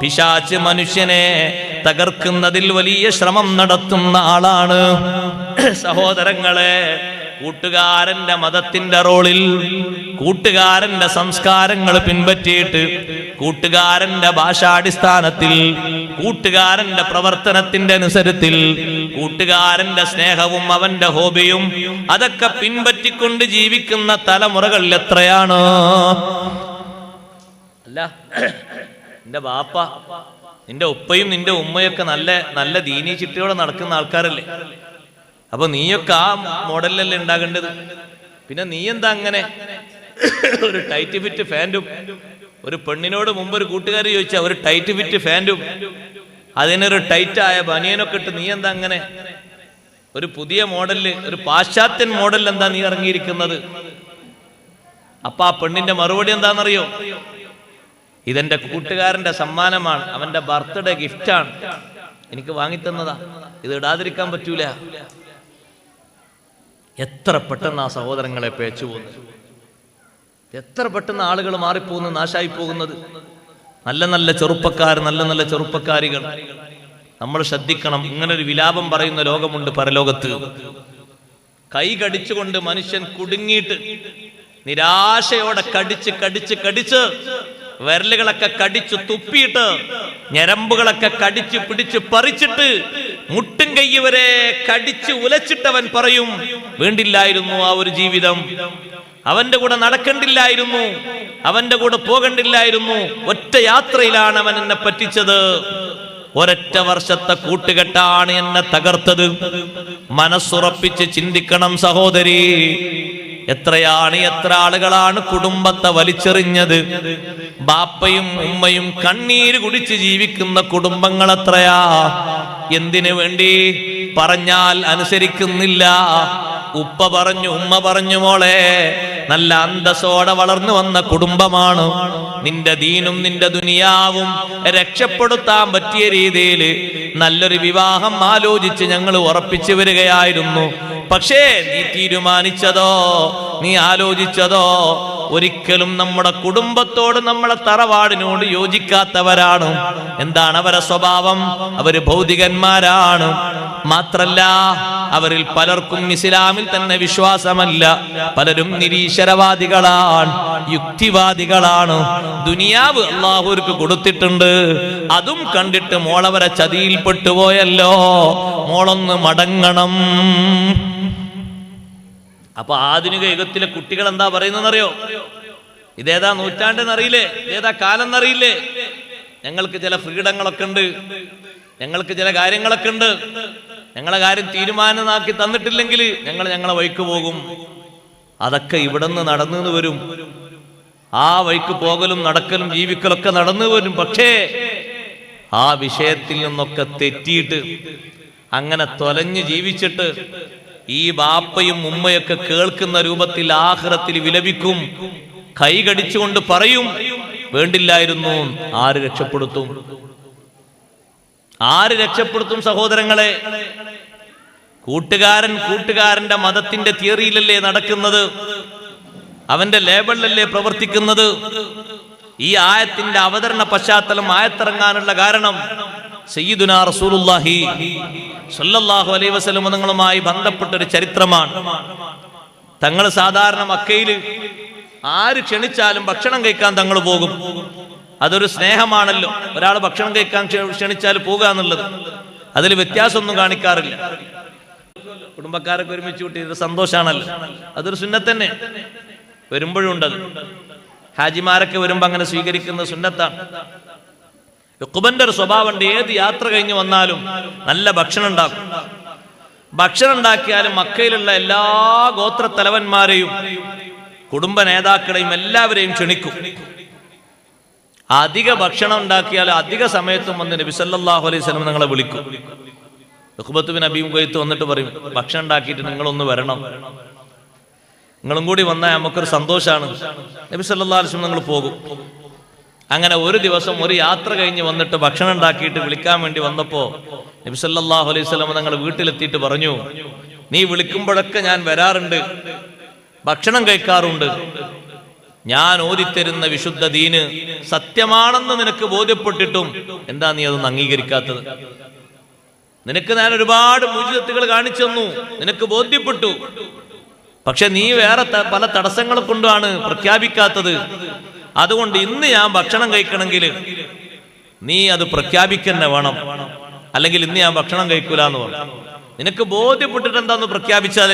പിശാച്ച് മനുഷ്യനെ തകർക്കുന്നതിൽ വലിയ ശ്രമം നടത്തുന്ന ആളാണ്. സഹോദരങ്ങളെ കൂട്ടുകാരന്റെ മതത്തിന്റെ റോളിൽ കൂട്ടുകാരന്റെ സംസ്കാരങ്ങൾ പിൻപറ്റിയിട്ട് കൂട്ടുകാരന്റെ ഭാഷാടിസ്ഥാനത്തിൽ കൂട്ടുകാരന്റെ പ്രവർത്തനത്തിന്റെ അനുസരത്തിൽ കൂട്ടുകാരന്റെ സ്നേഹവും അവന്റെ ഹോബിയും അതൊക്കെ പിൻപറ്റിക്കൊണ്ട് ജീവിക്കുന്ന തലമുറകൾ എത്രയാണ്? അല്ല നിന്റെ ബാപ്പ നിന്റെ ഉപ്പയും നിന്റെ ഉമ്മയൊക്കെ നല്ല നല്ല ദീനീ ചിട്ടയോടെ നടക്കുന്ന ആൾക്കാരല്ലേ? അപ്പൊ നീയൊക്കെ ആ മോഡലിലല്ലേ ഉണ്ടാകേണ്ടത്? പിന്നെ നീ എന്താ അങ്ങനെ ഒരു ടൈറ്റ് ഫിറ്റ് ഫാന്റും ഒരു പെണ്ണിനോട് മുമ്പ് ഒരു കൂട്ടുകാരി ചോദിച്ചാ ഒരു ടൈറ്റ് ഫിറ്റ് ഫാന്റും അതിനൊരു ടൈറ്റായ ബനിയനൊക്കെ ഇട്ട് നീ എന്താ അങ്ങനെ? ഒരു പുതിയ മോഡലിൽ ഒരു പാശ്ചാത്യൻ മോഡലിൽ എന്താ നീ ഇറങ്ങിയിരിക്കുന്നത്? അപ്പൊ ആ പെണ്ണിന്റെ മറുപടി എന്താണെന്നറിയോ? ഇതെന്റെ കൂട്ടുകാരന്റെ സമ്മാനമാണ്. അവന്റെ ബർത്ത്ഡേ ഗിഫ്റ്റാണ് എനിക്ക് വാങ്ങിത്തന്നതാ. ഇത് ഇടാതിരിക്കാൻ പറ്റൂല. എത്ര പെട്ടെന്ന് ആ സഹോദരങ്ങളെ പേച്ചു പോകുന്നു എത്ര പെട്ടെന്ന് ആളുകൾ മാറിപ്പോകുന്നു നാശായി പോകുന്നത് നല്ല നല്ല ചെറുപ്പക്കാർ നല്ല നല്ല ചെറുപ്പക്കാരികൾ. നമ്മൾ ശ്രദ്ധിക്കണം. ഇങ്ങനൊരു വിലാപം പറയുന്ന ലോകമുണ്ട് പരലോകത്ത്. കൈ കടിച്ചുകൊണ്ട് മനുഷ്യൻ കുടുങ്ങിയിട്ട് നിരാശയോടെ കടിച്ച് കടിച്ച് കടിച്ച് വിരലുകളൊക്കെ കടിച്ചു തുപ്പിയിട്ട് ഞരമ്പുകളൊക്കെ കടിച്ച് പിടിച്ച് പറിച്ചിട്ട് മുട്ടും കൈ വരെ കടിച്ച് ഉലച്ചിട്ടവൻ പറയും വേണ്ടില്ലായിരുന്നു ആ ഒരു ജീവിതം. അവന്റെ കൂടെ നടക്കണ്ടില്ലായിരുന്നു അവന്റെ കൂടെ പോകണ്ടില്ലായിരുന്നു ഒറ്റ യാത്രയിലാണ് അവൻ എന്നെ പറ്റിച്ചത്. ഒരൊറ്റ വർഷത്തെ കൂട്ടുകെട്ടാണ് എന്നെ തകർത്തത്. മനസ്സുറപ്പിച്ച് ചിന്തിക്കണം സഹോദരി. എത്രയാണ് എത്ര ആളുകളാണ് കുടുംബത്തെ വലിച്ചെറിഞ്ഞത്? ബാപ്പയും ഉമ്മയും കണ്ണീര് കുടിച്ച് ജീവിക്കുന്ന കുടുംബങ്ങൾ എത്രയാ? എന്തിനു വേണ്ടി? പറഞ്ഞാൽ അനുസരിക്കുന്നില്ല. ഉപ്പ പറഞ്ഞു ഉമ്മ പറഞ്ഞു മോളെ നല്ല അന്തസ്സോടെ വളർന്നു വന്ന കുടുംബമാണ്. നിന്റെ ദീനും നിന്റെ ദുനിയാവും. രക്ഷപ്പെടുത്താൻ പറ്റിയ രീതിയിൽ നല്ലൊരു വിവാഹം ആലോചിച്ച് ഞങ്ങൾ ഉറപ്പിച്ചു വരികയായിരുന്നു. പക്ഷേ നീ തീരുമാനിച്ചതോ നീ ആലോചിച്ചതോ ഒരിക്കലും നമ്മുടെ കുടുംബത്തോട് നമ്മളെ തറവാടിനോട് യോജിക്കാത്തവരാണ്. എന്താണ് അവരെ സ്വഭാവം? അവർ ഭൗതികന്മാരാണ്. മാത്രല്ല അവരിൽ പലർക്കും ഇസ്ലാമിൽ തന്നെ വിശ്വാസമല്ല. പലരും നിരീശ്വരവാദികളാണ് യുക്തിവാദികളാണ്. ദുനിയാവ് അള്ളാഹുർക്ക് കൊടുത്തിട്ടുണ്ട്. അതും കണ്ടിട്ട് മോളവരെ ചതിയിൽ പെട്ടുപോയല്ലോ മോളൊന്ന് മടങ്ങണം. അപ്പൊ ആധുനിക യുഗത്തിലെ കുട്ടികൾ എന്താ പറയുന്നറിയോ ഇതേതാ നൂറ്റാണ്ടെന്ന് അറിയില്ലേ ഇതേതാ കാലം എന്നറിയില്ലേ ഞങ്ങൾക്ക് ചില ഫ്രീഡങ്ങളൊക്കെ ഉണ്ട്. ഞങ്ങൾക്ക് ചില കാര്യങ്ങളൊക്കെ ഉണ്ട്. ഞങ്ങളെ കാര്യം തീരുമാനമാക്കി തന്നിട്ടില്ലെങ്കിൽ ഞങ്ങൾ ഞങ്ങളെ വഴിക്ക് പോകും. അതൊക്കെ ഇവിടെ നിന്ന് നടന്നു വരും. ആ വഴിക്ക് പോകലും നടക്കലും ജീവിക്കലൊക്കെ നടന്നു വരും. പക്ഷേ ആ വിഷയത്തിൽ നിന്നൊക്കെ തെറ്റിയിട്ട് അങ്ങനെ തൊലഞ്ഞ് ജീവിച്ചിട്ട് ഈ ബാപ്പയും ഉമ്മയൊക്കെ കേൾക്കുന്ന രൂപത്തിൽ ആഹ്റത്തിൽ വിലപിക്കും. കൈകടിച്ചുകൊണ്ട് പറയും വേണ്ടില്ലായിരുന്നു ആര് രക്ഷപ്പെടുത്തും? ആര് രക്ഷപ്പെടുത്തും സഹോദരങ്ങളെ? കൂട്ടുകാരൻ കൂട്ടുകാരന്റെ മതത്തിന്റെ തിയറിയിലല്ലേ നടക്കുന്നത്? അവന്റെ ലേബലിലല്ലേ പ്രവർത്തിക്കുന്നത്? ഈ ആയത്തിന്റെ അവതരണ പശ്ചാത്തലം ആയത്തിറങ്ങാനുള്ള കാരണം സയ്യിദുന റസൂലുള്ളാഹി സല്ലല്ലാഹു അലൈഹി വസല്ലം നിങ്ങളുമായി ബന്ധപ്പെട്ട ഒരു ചരിത്രമാണ്. തങ്ങൾ സാധാരണ മക്കയിൽ ആര് ക്ഷണിച്ചാലും ഭക്ഷണം കഴിക്കാൻ തങ്ങൾ പോകും. അതൊരു സ്നേഹമാണല്ലോ. ഒരാൾ ഭക്ഷണം കഴിക്കാൻ ക്ഷണിച്ചാൽ പോകുക എന്നുള്ളത്. അതിൽ വ്യത്യാസമൊന്നും കാണിക്കാറില്ല. കുടുംബക്കാരൊക്കെ ഒരുമിച്ച് കൂട്ടി സന്തോഷമാണല്ലോ അതൊരു സുന്നത്തന്നെ. വരുമ്പോഴും ഉണ്ടത് ഹാജിമാരൊക്കെ വരുമ്പോ അങ്ങനെ സ്വീകരിക്കുന്ന സുന്നത്താണ്. യുക്കുബന്റെ ഒരു സ്വഭാവമുണ്ട്. ഏത് യാത്ര കഴിഞ്ഞ് വന്നാലും നല്ല ഭക്ഷണം ഉണ്ടാക്കും. ഭക്ഷണം ഉണ്ടാക്കിയാലും മക്കയിലുള്ള എല്ലാ ഗോത്ര തലവന്മാരെയും കുടുംബ നേതാക്കളെയും എല്ലാവരെയും ക്ഷണിക്കും. അധിക ഭക്ഷണം ഉണ്ടാക്കിയാൽ അധിക സമയത്തും വന്ന് നബി സല്ലല്ലാഹു അലൈഹി സ്വലം നിങ്ങളെ വിളിക്കും. ബിൻ അബീം കൊയ്ത്ത് വന്നിട്ട് പറയും ഭക്ഷണം ഉണ്ടാക്കിയിട്ട് നിങ്ങളൊന്ന് വരണം. നിങ്ങളും കൂടി വന്നാൽ നമുക്കൊരു സന്തോഷമാണ് നബി സല്ലാ അലൈഹി വസല്ലം നിങ്ങൾ പോകും. അങ്ങനെ ഒരു ദിവസം ഒരു യാത്ര കഴിഞ്ഞ് വന്നിട്ട് ഭക്ഷണം ഉണ്ടാക്കിയിട്ട് വിളിക്കാൻ വേണ്ടി വന്നപ്പോ നബി സല്ലാഹു അലൈഹി സ്വലം നിങ്ങൾ വീട്ടിലെത്തിയിട്ട് പറഞ്ഞു നീ വിളിക്കുമ്പോഴൊക്കെ ഞാൻ വരാറുണ്ട്. ഭക്ഷണം കഴിക്കാറുണ്ട്. ഞാൻ ഓതിത്തരുന്ന വിശുദ്ധ ദീന് സത്യമാണെന്ന് നിനക്ക് ബോധ്യപ്പെട്ടിട്ടും എന്താ നീ അതൊന്നും അംഗീകരിക്കാത്തത്? നിനക്ക് ഞാൻ ഒരുപാട് മുജിതത്തുകൾ കാണിച്ചു തന്നു. നിനക്ക് ബോധ്യപ്പെട്ടു. പക്ഷെ നീ വേറെ പല തടസ്സങ്ങൾ കൊണ്ടാണ് പ്രഖ്യാപിക്കാത്തത്. അതുകൊണ്ട് ഇന്ന് ഞാൻ ഭക്ഷണം കഴിക്കണമെങ്കിൽ നീ അത് പ്രഖ്യാപിക്കന്നെ വേണം. അല്ലെങ്കിൽ ഇന്ന് ഞാൻ ഭക്ഷണം കഴിക്കൂല എന്ന് പറഞ്ഞു. നിനക്ക് ബോധ്യപ്പെട്ടിട്ട് എന്താന്ന് പ്രഖ്യാപിച്ചാൽ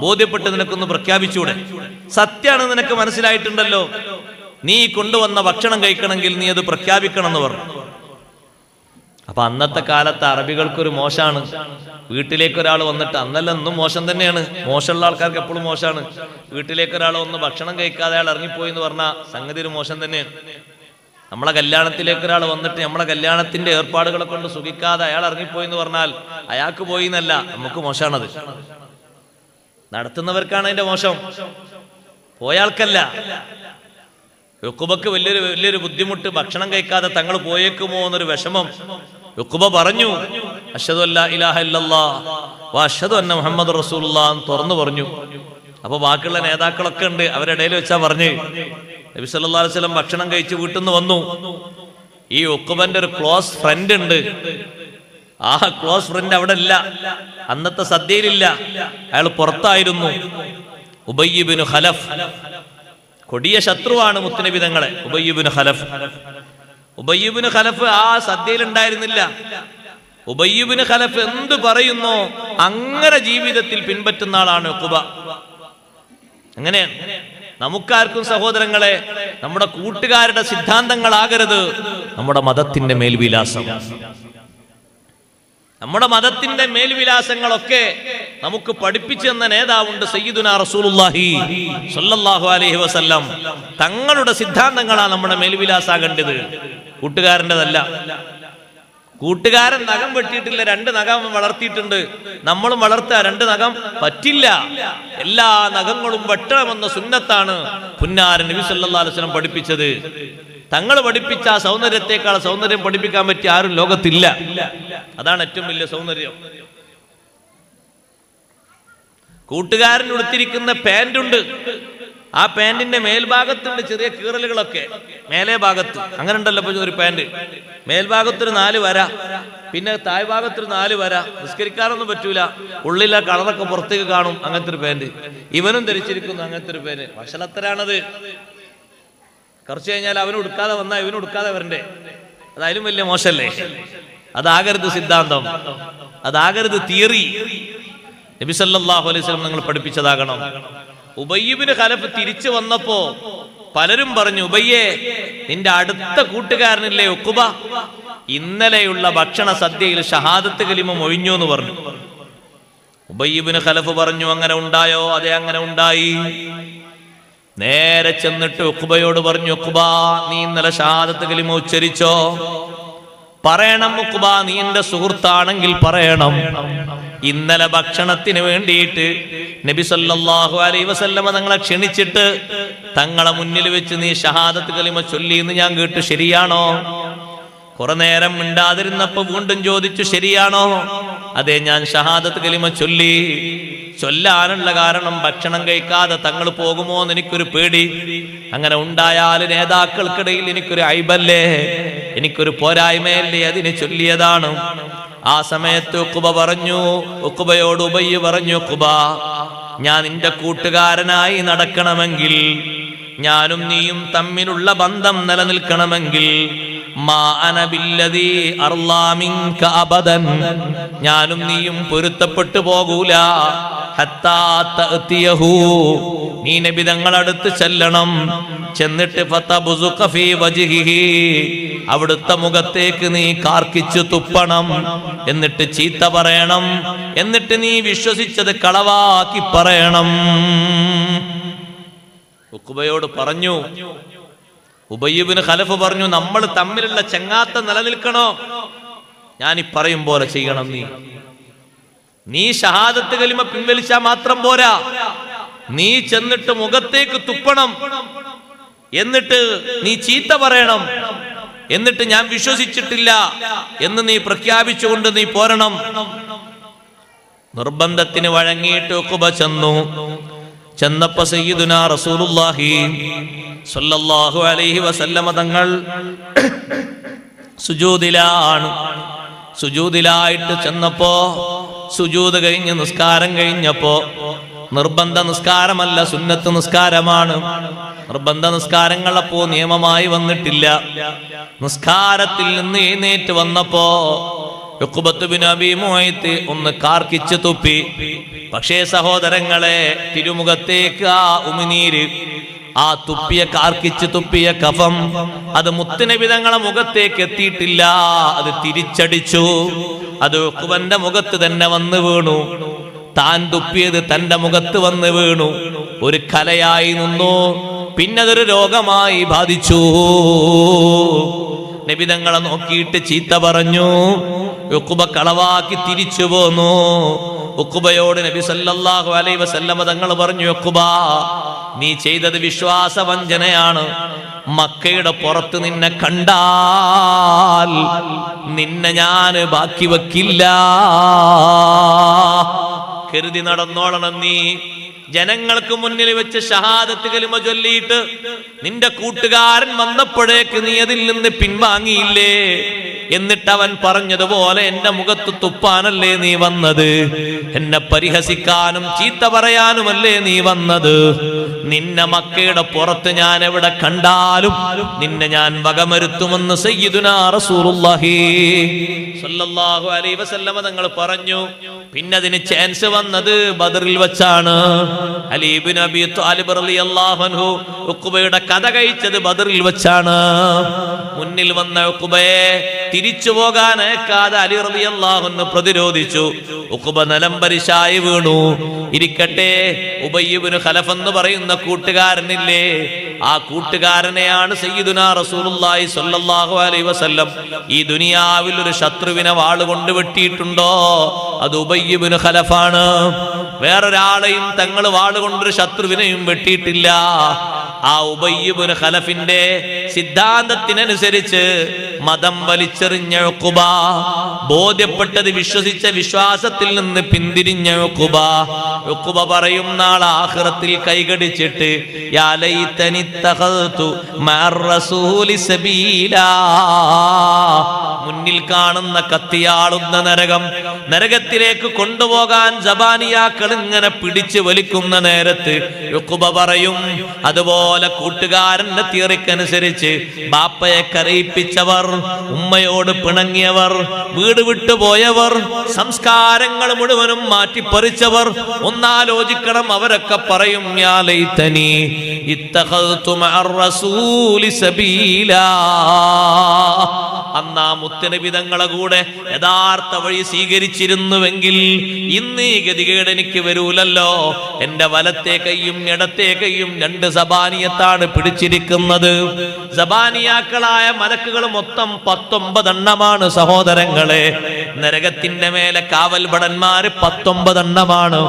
ബോധ്യപ്പെട്ട് നിനക്കൊന്ന് പ്രഖ്യാപിച്ചൂടെ? സത്യാണ് നിനക്ക് മനസ്സിലായിട്ടുണ്ടല്ലോ. നീ കൊണ്ടുവന്ന ഭക്ഷണം കഴിക്കണമെങ്കിൽ നീ അത് പ്രഖ്യാപിക്കണം എന്ന് പറഞ്ഞു. അപ്പൊ അന്നത്തെ കാലത്ത് അറബികൾക്കൊരു മോശമാണ് വീട്ടിലേക്ക് ഒരാൾ വന്നിട്ട് അന്നല്ല എന്നും മോശം തന്നെയാണ്. മോശമുള്ള ആൾക്കാർക്ക് എപ്പോഴും മോശമാണ് വീട്ടിലേക്ക് ഒരാൾ വന്ന് ഭക്ഷണം കഴിക്കാതെ അയാൾ ഇറങ്ങിപ്പോയി എന്ന് പറഞ്ഞാൽ സംഗതി ഒരു മോശം തന്നെയാണ്. നമ്മളെ കല്യാണത്തിലേക്ക് ഒരാൾ വന്നിട്ട് നമ്മളെ കല്യാണത്തിന്റെ ഏർപ്പാടുകളെ കൊണ്ട് സുഖിക്കാതെ അയാൾ ഇറങ്ങിപ്പോയി എന്ന് പറഞ്ഞാൽ അയാൾക്ക് പോയി എന്നല്ല നമുക്ക് മോശമാണത് നടത്തുന്നവർക്കാണ് അതിന്റെ മോശം. പോയ യുക്കുബക്ക് വലിയൊരു വലിയൊരു ബുദ്ധിമുട്ട് ഭക്ഷണം കഴിക്കാതെ തങ്ങൾ പോയേക്കുമോ എന്നൊരു വിഷമം. യുക്കുബ പറഞ്ഞു അന്ന മുഹമ്മദ് എന്ന് തുറന്നു പറഞ്ഞു. അപ്പൊ ബാക്കിയുള്ള നേതാക്കളൊക്കെ ഉണ്ട് അവരിടയിൽ വെച്ചാ പറഞ്ഞ്. നബി അലൈഹി വസല്ലം ഭക്ഷണം കഴിച്ച് വീട്ടിൽ നിന്ന് വന്നു. ഈ ഉക്കുബന്റെ ഒരു ക്ലോസ് ഫ്രണ്ട് ഉണ്ട്. ആ ക്ലോസ് ഫ്രണ്ട് അവിടെ ഇല്ല. അന്നത്തെ സദ്യയിലില്ല. അയാൾ പുറത്തായിരുന്നു. ഉബയ്യബിനു ഖലഫ്. കൊടിയ ശത്രുവാണ് മുത്തനബി തങ്ങളെ ഉബയ്യുബിന് ഖലഫ്. ഉബയ്യുബിന് ഖലഫ് ആ സദ്യയിൽ ഉണ്ടായിരുന്നില്ല ഉബയ്യുബിന് ഖലഫ് എന്ത് പറയുന്നോ അങ്ങനെ ജീവിതത്തിൽ പിൻപറ്റുന്ന ആളാണ് കുബ അങ്ങനെ നമുക്കാർക്കും സഹോദരങ്ങളെ നമ്മുടെ കൂട്ടുകാരുടെ സിദ്ധാന്തങ്ങളാകരുത്. നമ്മുടെ മതത്തിന്റെ മേൽവിലാസം. നമ്മുടെ മതത്തിന്റെ മേൽവിലാസങ്ങളൊക്കെ നമുക്ക് പഠിപ്പിച്ചു തന്ന നേതാവുണ്ട് അലൈഹി വസല്ലം. തങ്ങളുടെ സിദ്ധാന്തങ്ങളാണ് നമ്മുടെ മേൽവിലാസാകേണ്ടത്. കൂട്ടുകാരന്റെതല്ല. കൂട്ടുകാരൻ നഖം വെട്ടിയിട്ടില്ല രണ്ട് നഖം വളർത്തിയിട്ടുണ്ട്. നമ്മളും വളർത്തുക രണ്ട് നഖം പറ്റില്ല. എല്ലാ നഖങ്ങളും വെട്ടണമെന്ന സുന്നത്താണ് പുന്നാരൻ നബി സല്ലല്ലാഹു അലൈഹി വസല്ലം പഠിപ്പിച്ചത്. തങ്ങൾ പഠിപ്പിച്ച ആ സൗന്ദര്യത്തെക്കാൾ സൗന്ദര്യം പഠിപ്പിക്കാൻ പറ്റിയ ആരും ലോകത്തില്ല. അതാണ് ഏറ്റവും വലിയ സൗന്ദര്യം. കൂട്ടുകാരൻ ഉടുത്തിരിക്കുന്ന പാന്റ് ഉണ്ട് ആ പാന്റിന്റെ മേൽഭാഗത്തുണ്ട് ചെറിയ കീറലുകളൊക്കെ. മേലെ ഭാഗത്ത്. അങ്ങനെ ഉണ്ടല്ലോ ഇപ്പൊ ഒരു പാന്റ് മേൽഭാഗത്തൊരു നാല് വര. പിന്നെ താഴ്ഭാഗത്തൊരു നാല് വര. നിസ്കരിക്കാനൊന്നും പറ്റൂല. ഉള്ളിലെ കളറൊക്കെ പുറത്തേക്ക് കാണും. അങ്ങനത്തെ ഒരു പാന്റ് ഇവനും ധരിച്ചിരിക്കുന്നു അങ്ങനത്തെ ഒരു പാന്റ് വഷളത്തരാണത്. കുറച്ച് കഴിഞ്ഞാൽ അവന് ഉടുക്കാതെ വന്നാൽ ഇവന് ഉടുക്കാതെ വരണ്ടേ? അതായാലും വലിയ മോശല്ലേ അതാകരുത് സിദ്ധാന്തം. അതാകരുത് തിയറി. നബി സല്ലല്ലാഹു അലൈഹി സ്വലം നിങ്ങൾ പഠിപ്പിച്ചതാകണം. ഉബയ്യബിന് ഖലഫ് തിരിച്ചു വന്നപ്പോ പലരും പറഞ്ഞു ഉബയ്യേ നിന്റെ അടുത്ത കൂട്ടുകാരനില്ലേ ഒക്കുബ ഇന്നലെയുള്ള ഭക്ഷണ സദ്യയിൽ ഷഹാദത്ത് കലിമം ഒഴിഞ്ഞു എന്ന് പറഞ്ഞു. ഉബയ്യബിന് ഖലഫ് പറഞ്ഞു അങ്ങനെ ഉണ്ടായോ? അതെ അങ്ങനെ ഉണ്ടായി. നേരെ ചെന്നിട്ട് ഉക്കുബയോട് പറഞ്ഞു ഉക്കുബ നീ ഇന്നലെ ഷഹാദത്ത് കലിമ ഉച്ചരിച്ചോ? പറയണം ഉക്കുബ നീ എന്റെ സുഹൃത്താണെങ്കിൽ പറയണം. ഇന്നലെ ഭക്ഷണത്തിന് വേണ്ടിയിട്ട് നബി സല്ലല്ലാഹു അലൈഹി വസല്ലമ തങ്ങളെ ക്ഷണിച്ചിട്ട് തങ്ങളെ മുന്നിൽ വെച്ച് നീ ഷഹാദത്ത് കലിമ ചൊല്ലി എന്ന് ഞാൻ കേട്ടു ശരിയാണോ? കുറെ നേരം മിണ്ടാതിരുന്നപ്പോ വീണ്ടും ചോദിച്ചു ശരിയാണോ? അതെ ഞാൻ ഷഹാദത്ത് കലിമ ചൊല്ലി. ചൊല്ലാനുള്ള കാരണം ഭക്ഷണം കഴിക്കാതെ തങ്ങൾ പോകുമോ എന്ന് എനിക്കൊരു പേടി. അങ്ങനെ ഉണ്ടായാൽ നേതാക്കൾക്കിടയിൽ എനിക്കൊരു ഐബല്ലേ എനിക്കൊരു പോരായ്മയല്ലേ അതിന് ചൊല്ലിയതാണ്. ആ സമയത്ത് ഉക്കുബ പറഞ്ഞു ഉക്കുബയോട് ഉബയ്യ പറഞ്ഞു ഉക്കുബ ഞാൻ നിന്റെ കൂട്ടുകാരനായി നടക്കണമെങ്കിൽ ഞാനും നീയും തമ്മിലുള്ള ബന്ധം നിലനിൽക്കണമെങ്കിൽ ഞാനും നീയും പൊരുത്തപ്പെട്ടു പോകൂല. നീ നബി തങ്ങളടുത്ത് ചെല്ലണം. ചെന്നിട്ട്. അവിടുത്തെ മുഖത്തേക്ക് നീ കാർക്കിച്ചു തുപ്പണം. എന്നിട്ട് ചീത്ത പറയണം. എന്നിട്ട് നീ വിശ്വസിച്ചത് കളവാക്കി പറയണം. ഉക്കുബയോട് പറഞ്ഞു ഉബയ്യബിന് ഖലഫ് പറഞ്ഞു നമ്മൾ തമ്മിലുള്ള ചെങ്ങാത്ത നിലനിൽക്കണോ? ഞാൻ ഈ പറയും പോലെ ചെയ്യണം നീ. നീ ഷഹാദത്ത് കലിമ പിൻവലിച്ചാ മാത്രം പോരാ. നീ ചെന്നിട്ട് മുഖത്തേക്ക് തുപ്പണം. എന്നിട്ട് നീ ചീത്ത പറയണം. എന്നിട്ട് ഞാൻ വിശ്വസിച്ചിട്ടില്ല എന്ന് നീ പ്രഖ്യാപിച്ചുകൊണ്ട് നീ പോരണം. നിർബന്ധത്തിന് വഴങ്ങിയിട്ട് ഒക്കുബ ചെന്നു. ചെന്നപ്പോ സയ്യിദുന സ്വല്ലല്ലാഹു അലൈഹി വസല്ലമ തങ്ങൾ സുജൂദിലാണ് സുജൂദിലായിട്ട് ചെന്നപ്പോ സുജൂത് കഴിഞ്ഞ് നിസ്കാരം കഴിഞ്ഞപ്പോ നിർബന്ധ നിസ്കാരമല്ല സുന്നത്ത് നിസ്കാരമാണ്. നിർബന്ധ നിസ്കാരങ്ങളപ്പോ നിയമമായി വന്നിട്ടില്ല. നിസ്കാരത്തിൽ നിന്ന് എഴുന്നേറ്റ് വന്നപ്പോ മുഅയ്ത്ത് ഒന്ന് കാർക്കിച്ച് തുപ്പി. പക്ഷേ സഹോദരങ്ങളെ തിരുമുഖത്തേക്ക് ആ ഉമിനീര് ആ തുപ്പിയ കാർക്കിച്ച് തുപ്പിയ കഫം അത് മുത്തുനബി തങ്ങളെ മുഖത്തേക്ക് എത്തിയിട്ടില്ല. അത് തിരിച്ചടിച്ചു. അത് ഉഖ്ബന്റെ മുഖത്ത് തന്നെ വന്ന് വീണു. താൻ തുപ്പിയത് തന്റെ മുഖത്ത് വന്ന് വീണു. ഒരു കലയായി നിന്നു. പിന്നതൊരു രോഗമായി ബാധിച്ചു. നബിതങ്ങളെ നോക്കിയിട്ട് ചീത്ത പറഞ്ഞു. ഉക്കുബ കളവാക്കി തിരിച്ചു പോന്നു. ഉക്കുബയോട് നബി സല്ലല്ലാഹു അലൈഹി വസല്ലമ തങ്ങൾ പറഞ്ഞു ഉക്കുബ നീ ചെയ്തത് വിശ്വാസ വഞ്ചനയാണ് മക്കയുടെ പുറത്ത് നിന്നെ കണ്ടാൽ നിന്നെ ഞാൻ ബാക്കി വെക്കില്ല കരുതി നടന്നോളണം നീ. ജനങ്ങൾക്ക് മുന്നിൽ വെച്ച് ഷഹാദത്ത് കലിമ ചൊല്ലിയിട്ട് നിന്റെ കൂട്ടുകാരൻ വന്നപ്പോഴേക്ക് നീ അതിൽ നിന്ന് പിൻവാങ്ങിയില്ലേ? എന്നിട്ട് അവൻ പറഞ്ഞതുപോലെ എന്റെ മുഖത്ത് തുപ്പാനല്ലേ നീ വന്നത്? എന്നെ പരിഹസിക്കാനും ചീത്ത പറയാനുമല്ലേ നീ വന്നത്? നിന്നെ മക്കയുടെ പുറത്ത് ഞാൻ എവിടെ കണ്ടാലും നിന്നെ ഞാൻ വകമരുത്തുമെന്ന് സയ്യിദുനാ റസൂലുള്ളാഹി സല്ലല്ലാഹു അലൈഹി വസല്ലമ തങ്ങൾ പറഞ്ഞു. പിന്നെ അതിന് ചാൻസ് വന്നത് ബദറിൽ വെച്ചാണ്. അലീബിൻ കഥ കഴിച്ചത് ബദറിൽ വെച്ചാണ്. മുന്നിൽ വന്ന ഉഖ്ബയെ തിരിച്ചു പോകാൻ അയക്കാതെ അലി പ്രതിരോധിച്ചു. ഉക്കുബ നിലംപരിശായി വീണു. ഇരിക്കട്ടെ ഉബയ്യബിന് ഖലഫ് എന്ന് പറയുന്ന കൂട്ടുകാരനില്ലേ? ആ കൂട്ടുകാരനെയാണ് സയ്യിദുനാ റസൂലുള്ളാഹി സ്വല്ലല്ലാഹു അലൈഹി വസല്ലം ഈ ദുനിയാവിൽ ഒരു ശത്രുവിനെ വാളുകൊണ്ട് വെട്ടിയിട്ടുണ്ടോ? അത് ഉബയ്യബിന് ഖലഫാണ്. വേറൊരാളെയും തങ്ങൾ വാളുകൊണ്ടൊരു ശത്രുവിനെയും വെട്ടിയിട്ടില്ല. ആ ഉബയ്യബിന് ഖലഫിന്റെ സിദ്ധാന്തത്തിനനുസരിച്ച് മതം വലിച്ചെറിഞ്ഞ ഉഖുബ ബോധ്യപ്പെട്ടത് വിശ്വസിച്ച വിശ്വാസത്തിൽ നിന്ന് പിന്തിരിഞ്ഞ ഉഖുബ. ഉഖുബ പറയും നാളെ ആഖിറത്തിൽ കൈകടിച്ചിട്ട് മുന്നിൽ കാണുന്ന കത്തിയാളുന്ന നരകം നരകത്തിലേക്ക് കൊണ്ടുപോകാൻ ജബാനിയാക്കൾ ഇങ്ങനെ പിടിച്ചു വലിക്കുന്ന നേരത്ത് യുക്കുബ പറയും അതുപോലെ കൂട്ടുകാരന്റെ തിയറിക്കനുസരിച്ച് ബാപ്പയെ കരയിപ്പിച്ചവർ ഉമ്മയോട് പിണങ്ങിയവർ വീട് വിട്ടുപോയവർ സംസ്കാരങ്ങൾ മുഴുവനും മാറ്റിപ്പറിച്ചവർ ഒന്നാലോചിക്കണം അവരൊക്കെ പറയും അന്നാ അന്ന് ആ കൂടെ യഥാർത്ഥ വഴി സ്വീകരിച്ചിരുന്നുവെങ്കിൽ ഇന്ന് ഈ ഗതികേട് എനിക്ക് വരൂലല്ലോ. എന്റെ വലത്തെ കൈയും ഇടത്തെ കൈയും രണ്ട് സബാനിയത്താണ് പിടിച്ചിരിക്കുന്നത്. സബാനിയാക്കളായ മലക്കുകൾ മൊത്തം പത്തൊമ്പതെണ്ണമാണ് സഹോദരങ്ങളെ. നരകത്തിന്റെ മേലെ കാവൽ ഭടന്മാര് പത്തൊമ്പതെണ്ണമാണ്.